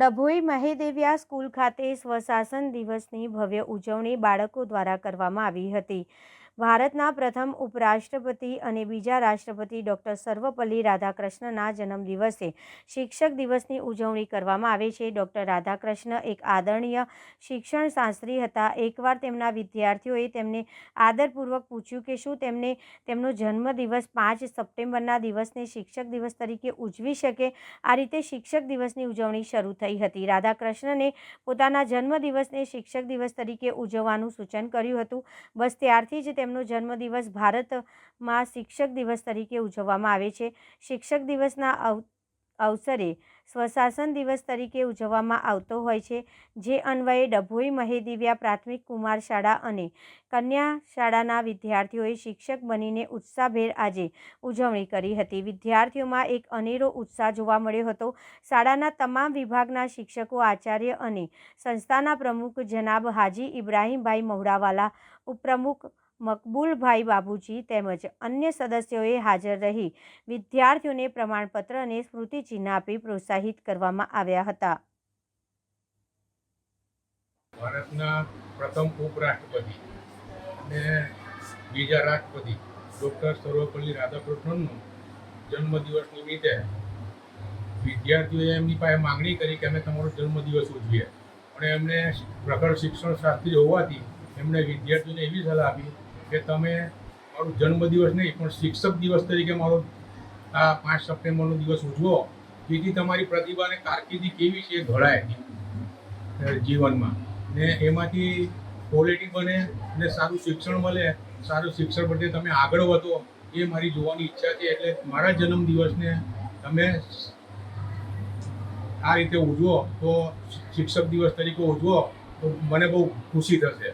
Dabhoi મહેદેવ્યા school ખાતે સ્વશાસન દિવસની ભવ્ય ઉજવણી બાળકો દ્વારા કરવામાં આવી હતી. ભારતના પ્રથમ ઉપરાષ્ટ્રપતિ અને બીજા રાષ્ટ્રપતિ ડૉક્ટર સર્વપલ્લી રાધાકૃષ્ણના જન્મદિવસે શિક્ષક દિવસની ઉજવણી કરવામાં આવે છે. ડૉક્ટર રાધાકૃષ્ણ એક આદરણીય શિક્ષણ શાસ્ત્રી હતા. એકવાર તેમના વિદ્યાર્થીઓએ તેમને આદરપૂર્વક પૂછ્યું કે શું તેમને તેમનો જન્મદિવસ પાંચ સપ્ટેમ્બરના દિવસને શિક્ષક દિવસ તરીકે ઉજવી શકે? આ રીતે શિક્ષક દિવસની ઉજવણી શરૂ થઈ હતી. રાધાકૃષ્ણને પોતાના જન્મદિવસને શિક્ષક દિવસ તરીકે ઉજવવાનું સૂચન કર્યું હતું. બસ ત્યારથી જ તેમનો જન્મદિવસ ભારતમાં શિક્ષક દિવસ તરીકે ઉજવવામાં આવે છે. શિક્ષક દિવસના અવ, અવસરે સ્વશાસન દિવસ તરીકે ઉજવવામાં આવતો હોય છે, જે અન્વયે ડભોઈ મહેદિવ્યા પ્રાથમિક કુમાર શાળા અને કન્યા શાળાના વિદ્યાર્થીઓએ શિક્ષક બનીને ઉત્સાહભેર આજે ઉજવણી કરી હતી. વિદ્યાર્થીઓમાં એક અનેરો ઉત્સાહ જોવા મળ્યો હતો. શાળાના તમામ વિભાગના શિક્ષકો, આચાર્ય અને સંસ્થાના પ્રમુખ જનાબ હાજી ઇબ્રાહીમભાઈ મહુડાવાલા, ઉપપ્રમુખ મકબૂલભાઈ બાબુજી તેમજ અન્ય સદસ્યોએ હાજર રહી. વિદ્યાર્થીઓને પ્રમાણપત્ર અને સ્મૃતિચિહ્ન આપી પ્રોત્સાહિત કરવામાં આવ્યા હતા. ભારતના પ્રથમ ઉપરાષ્ટ્રપતિ અને બીજા રાષ્ટ્રપતિ ડૉક્ટર સર્વપલ્લી રાધાકૃષ્ણનનો જન્મદિવસ નિમિત્તે વિદ્યાર્થીઓએ એમની પાસે માગણી કરી કે અમે તમારો જન્મદિવસ ઉજવીએ. અને એમને પ્રખર શિક્ષણ શાસ્ત્રી હોવાથી એમણે વિદ્યાર્થીઓને એવી સલાહ આપી કે તમે મારો જન્મદિવસ નહીં, પણ શિક્ષક દિવસ તરીકે મારો આ પાંચ સપ્ટેમ્બરનો દિવસ ઉજવો, જેથી તમારી પ્રતિભા અને કારકિર્દી કેવી છે એ ઘડાય જીવનમાં. ને એમાંથી ક્વોલિટી બને ને સારું શિક્ષણ મળે, સારું શિક્ષણ પ્રત્યે તમે આગળ વધો, એ મારી જોવાની ઈચ્છા છે. એટલે મારા જન્મદિવસને તમે આ રીતે ઉજવો, તો શિક્ષક દિવસ તરીકે ઉજવો, તો મને બહુ ખુશી થશે.